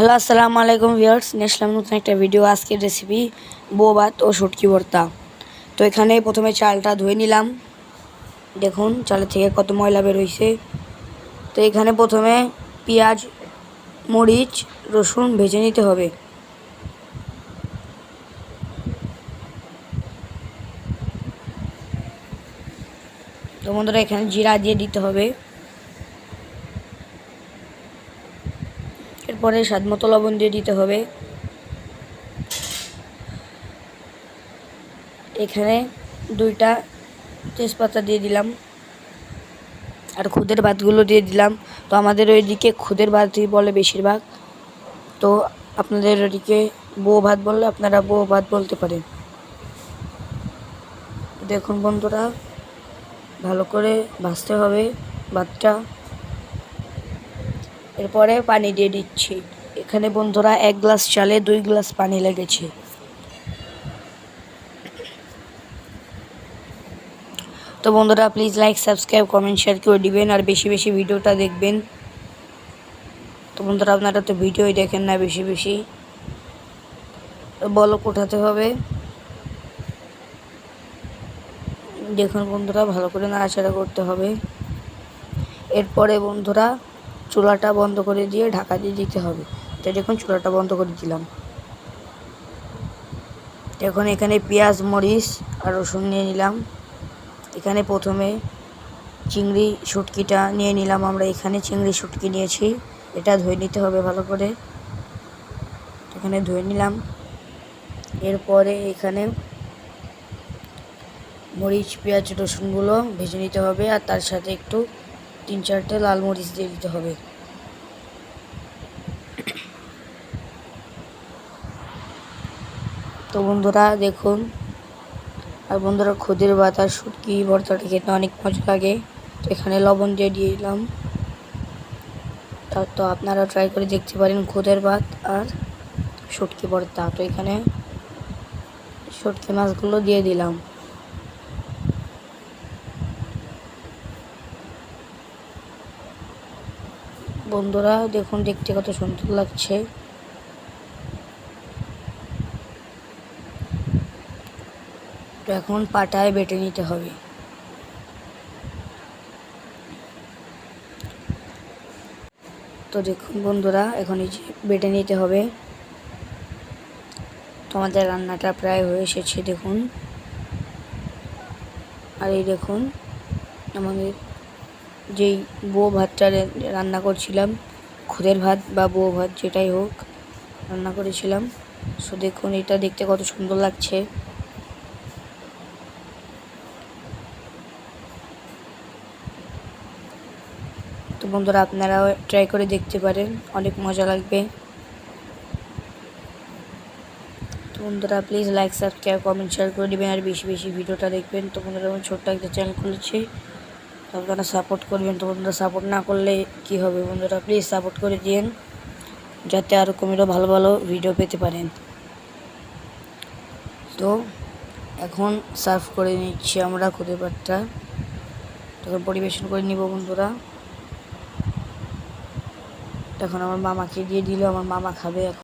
Hello, আসসালামু আলাইকুম viewers. নেসলাম নতুন একটা ভিডিও আজকের রেসিপি বউ ভাত ও শুটকি ভর্তা। তো এখানে প্রথমে চালটা ধুয়ে নিলাম। দেখুন, চালের থেকে কত ময়লা বের হয়েছে তো এখানে প্রথমে পেঁয়াজ, মরিচ, রসুন ভেজে নিতে হবে। তো বন্ধুরা, এখানে জিরা দিয়ে দিতে হবে। এরপরে স্বাদ মতো লবণ দিয়ে দিতে হবে। এখানে দুইটা তেজপাতা দিয়ে দিলাম। আর খুদের ভাতগুলো দিয়ে দিলাম। তো আমাদের ওইদিকে খুদের ভাতই বলে বেশিরভাগ। তো আপনাদের ওইদিকে বউ ভাত বললে আপনারা বউ ভাত বলতে পারেন। দেখুন বন্ধুরা, ভালো করে ভাজতে হবে ভাতটা। এরপরে পানি দিয়ে দিচ্ছি। এখানে বন্ধুরা এক গ্লাস চালে দুই গ্লাস পানি লেগেছে। তো বন্ধুরা please like subscribe comment share করে দিবেন আর বেশি বেশি ভিডিওটা দেখবেন। তো বন্ধুরা, আপনারা তো ভিডিওই দেখেন না বেশি বেশি। বলো কোঠাতে হবে? দেখুন বন্ধুরা, ভালো করে নাড়াচাড়া করতে হবে। এরপরে বন্ধুরা চুলাটা বন্ধ করে দিয়ে ঢাকা দিয়ে দিতে হবে। তো দেখুন, চুলাটা বন্ধ করে দিলাম। এখন এখানে পেঁয়াজ, মরিচ আর রসুন নিয়ে নিলাম। এখানে প্রথমে চিংড়ি শুটকিটা নিয়ে নিলাম আমরা। এখানে চিংড়ি শুটকি নিয়েছি। এটা ধুয়ে নিতে হবে ভালো করে। এখানে ধুয়ে নিলাম। এরপরে এখানে মরিচ, পেঁয়াজ, রসুনগুলো ভেজে নিতে হবে। আর তার সাথে একটু তিন চারটে লাল মরিচ দিয়ে দিতে হবে। তো বন্ধুরা, দেখুন। আর বন্ধুরা, খুদের আর শুটকি ভর্তাটা খেতে অনেক মজা লাগে। তো এখানে লবণ দিয়ে দিয়ে দিলাম। তা তো আপনারা ট্রাই করে দেখতে পারেন খুদের ভাত আর শুটকি ভর্তা। তো এখানে শুটকি মাছগুলো দিয়ে দিলাম। বন্ধুরা, দেখুন দেখতে কত সুন্দর লাগছে। এখন পাটায় বেটে নিতে হবে। তো দেখুন বন্ধুরা, এখন এই যে বেটে নিতে হবে। তো আমাদের রান্নাটা প্রায় হয়ে এসেছে, দেখুন। আর এই দেখুন, আমাদের যেই বউ ভাতটা রান্না করছিলাম, খুদের ভাত বা বউ ভাত যেটাই হোক রান্না করেছিলাম। সো দেখুন, এটা দেখতে কত সুন্দর লাগছে। তো বন্ধুরা, আপনারাও ট্রাই করে দেখতে পারেন, অনেক মজা লাগবে। তো বন্ধুরা please like subscribe comment share করে দেবেন, আর বেশি বেশি ভিডিওটা দেখবেন। তো বন্ধুরা আমি ছোট্ট একটা চ্যানেল খুলেছি। আপনারা সাপোর্ট করবেন তো বন্ধুরা সাপোর্ট না করলে কি হবে বন্ধুরা? প্লিজ সাপোর্ট করে দিন যাতে আরও কমেরও ভালো ভালো ভিডিও পেতে পারেন। তো এখন সার্ভ করে নিচ্ছি আমরা খুদে পাটটা তখন পরিবেশন করে নিব বন্ধুরা। তখন আমার মামাকে দিয়ে দিল, আমার মামা খাবে এখন।